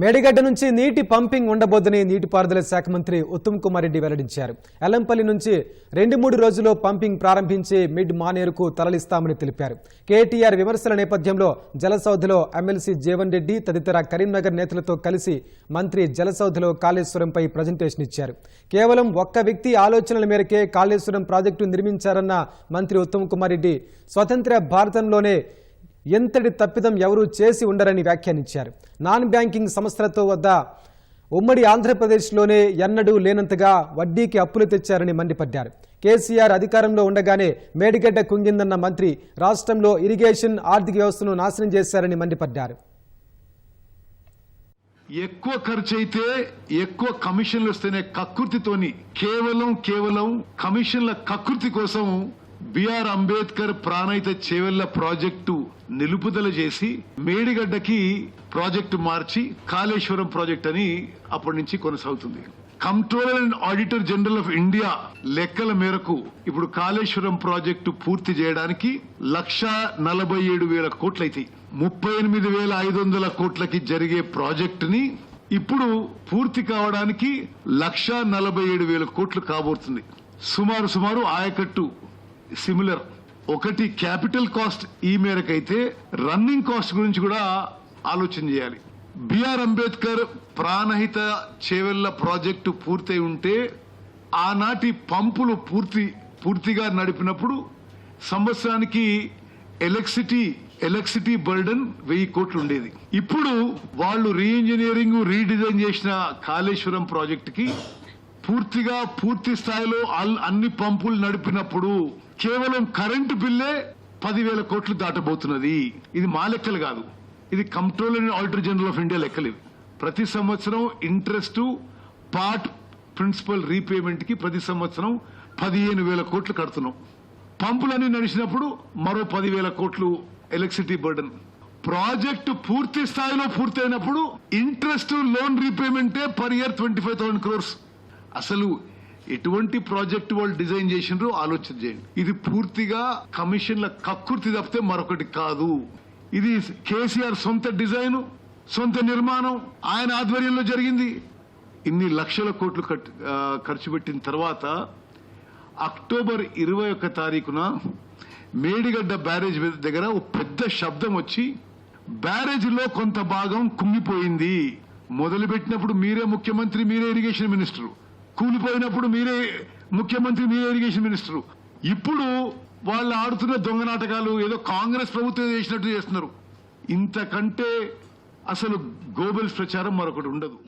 మేడిగడ్డ నుంచి నీటి పంపింగ్ ఉండబోద్దని నీటిపారుదల శాఖ మంత్రి ఉత్తమ్ కుమార్ రెడ్డి వెల్లడించారు. ఎల్లంపల్లి నుంచి రెండు మూడు రోజుల్లో పంపింగ్ ప్రారంభించి మిడ్ మానేరుకు తరలిస్తామని తెలిపారు. కేటీఆర్ విమర్శల నేపథ్యంలో జలసౌధలో ఎమ్మెల్సీ జీవన్ రెడ్డి తదితర కరీంనగర్ నేతలతో కలిసి మంత్రి జలసౌధలో కాళేశ్వరంపై ప్రజెంటేషన్ ఇచ్చారు. కేవలం ఒక్క వ్యక్తి ఆలోచనల మేరకే కాళేశ్వరం ప్రాజెక్టు నిర్మించారన్న మంత్రి ఉత్తమ్ కుమార్ రెడ్డి స్వతంత్ర భారతంలోనే ఎంతటి తప్పిదం ఎవరూ చేసి ఉండరని వ్యాఖ్యానించారు. నాన్ బ్యాంకింగ్ సంస్థలతో వద్ద ఉమ్మడి ఆంధ్రప్రదేశ్లోనే ఎన్నడూ లేనంతగా వడ్డీకి అప్పులు తెచ్చారని మండిపడ్డారు. కేసీఆర్ అధికారంలో ఉండగానే మేడిగడ్డ కుంగిందన్న మంత్రి రాష్ట్రంలో ఇరిగేషన్ ఆర్థిక వ్యవస్థను నాశనం చేశారని మండిపడ్డారు. ఎక్కువ ఖర్చు అయితే ఎక్కువ కమిషన్లు వస్తేనే కకృతితోని కేవలం కేవలం కమిషన్ల కకృతి కోసం బిఆర్ అంబేద్కర్ ప్రాణైత చేవెళ్ళ ప్రాజెక్టు నిలుపుదల చేసి మేడిగడ్డకి ప్రాజెక్టు మార్చి కాళేశ్వరం ప్రాజెక్ట్ అని అప్పటి నుంచి కొనసాగుతుంది. Controller and auditor general of India లెక్కల మేరకు ఇప్పుడు కాళేశ్వరం ప్రాజెక్టు పూర్తి చేయడానికి లక్ష నలభై ఏడు వేల కోట్లయితాయి ముప్పై ఎనిమిది వేల ఐదు వందల కోట్లకి జరిగే ప్రాజెక్టుని ఇప్పుడు పూర్తి కావడానికి లక్ష నలభై ఏడు వేల కోట్లు కాబోతుంది. సుమారు సుమారు ఆయకట్టు సిమిలర్. ఒకటి క్యాపిటల్ కాస్ట్ ఈ మేరకైతే రన్నింగ్ కాస్ట్ గురించి కూడా ఆలోచన చేయాలి. బిఆర్ అంబేద్కర్ ప్రాణహిత చేవెళ్ళ ప్రాజెక్టు పూర్తయి ఉంటే ఆనాటి పంపులు పూర్తి పూర్తిగా నడిపినప్పుడు సంవత్సరానికి ఎలక్ట్రిసిటీ ఎలక్ట్రిసిటీ బర్డన్ వెయ్యి కోట్లు ఉండేది. ఇప్పుడు వాళ్ళు రీఇంజనీరింగ్ రీడిజైన్ చేసిన కాళేశ్వరం ప్రాజెక్టుకి పూర్తిగా పూర్తి స్థాయిలో అన్ని పంపులు నడిపినప్పుడు కేవలం కరెంటు బిల్లే పదివేల కోట్లు దాటబోతున్నది. ఇది మా లెక్కలు కాదు. ఇది control and auditor general of India లెక్కలు ప్రతి సంవత్సరం ఇంట్రెస్ట్ పార్ట్ ప్రిన్సిపల్ రీపేమెంట్కి ప్రతి సంవత్సరం పదిహేను వేల కోట్లు కడుతున్నాం. పంపులన్నీ నడిచినప్పుడు మరో పదివేల కోట్లు ఎలక్ట్రిసిటీ బర్డన్. ప్రాజెక్టు పూర్తి స్థాయిలో పూర్తయినప్పుడు interest loan రీపేమెంటే per year twenty five thousand crores. అసలు ఎటువంటి ప్రాజెక్ట్ వాళ్ళు డిజైన్ చేసినారో ఆలోచన చేయండి. ఇది పూర్తిగా కమిషన్ల కక్కుర్తి తప్పితే మరొకటి కాదు. ఇది కేసీఆర్ సొంత డిజైన్ సొంత నిర్మాణం ఆయన ఆధ్వర్యంలో జరిగింది. ఇన్ని లక్షల కోట్లు ఖర్చు పెట్టిన తర్వాత అక్టోబర్ ఇరవై ఒక్క తారీఖున మేడిగడ్డ బ్యారేజ్ దగ్గర ఓ పెద్ద శబ్దం వచ్చి బ్యారేజ్లో కొంత భాగం కుంగిపోయింది. మొదలుపెట్టినప్పుడు మీరే ముఖ్యమంత్రి మీరే ఇరిగేషన్ మినిస్టర్. కూలిపోయినప్పుడు మీరే ముఖ్యమంత్రి మీరే ఇరిగేషన్ మినిస్టర్. ఇప్పుడు వాళ్ళు ఆడుతున్న దొంగ నాటకాలు ఏదో కాంగ్రెస్ ప్రభుత్వం చేసినట్టు చేస్తున్నారు. ఇంతకంటే అసలు గోబెల్స్ ప్రచారం మరొకటి ఉండదు.